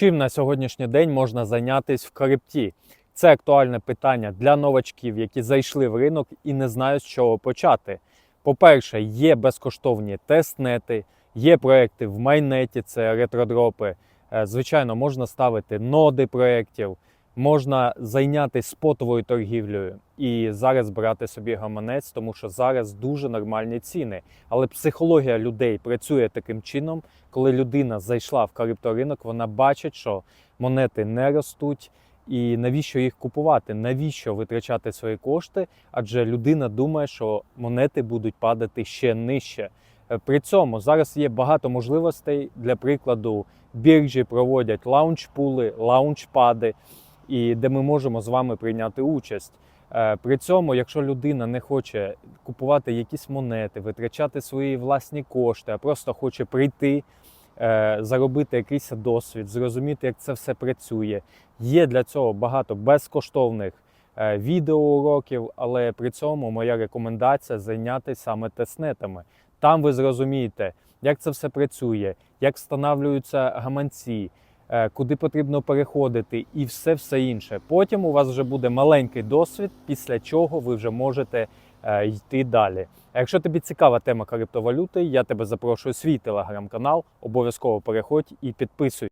Чим на сьогоднішній день можна зайнятися в крипті? Це актуальне питання для новачків, які зайшли в ринок і не знають з чого почати. По-перше, є безкоштовні тестнети, є проекти в майнеті, це ретродропи. Е, Звичайно, можна ставити ноди проєктів, можна зайнятися спотовою торгівлею і зараз брати собі гаманець, тому що зараз дуже нормальні ціни. Але психологія людей працює таким чином, коли людина зайшла в крипторинок, вона бачить, що монети не ростуть. І навіщо їх купувати? Навіщо витрачати свої кошти? Адже людина думає, що монети будуть падати ще нижче. Е, При цьому зараз є багато можливостей. Для прикладу, біржі проводять лаунчпули, лаунчпади, і де ми можемо з вами прийняти участь. Е, При цьому, якщо людина не хоче купувати якісь монети, витрачати свої власні кошти, а просто хоче прийти, е, заробити якийсь досвід, зрозуміти, як це все працює. Є для цього багато безкоштовних е, відеоуроків, але при цьому моя рекомендація зайнятися саме тестнетами. Там ви зрозумієте, як це все працює, як встановлюються гаманці, куди потрібно переходити, і все все інше. Потім у вас вже буде маленький досвід, після чого ви вже можете е, йти далі. А якщо тобі цікава тема криптовалюти, я тебе запрошую в свій телеграм-канал. Обов'язково переходь і підписуй.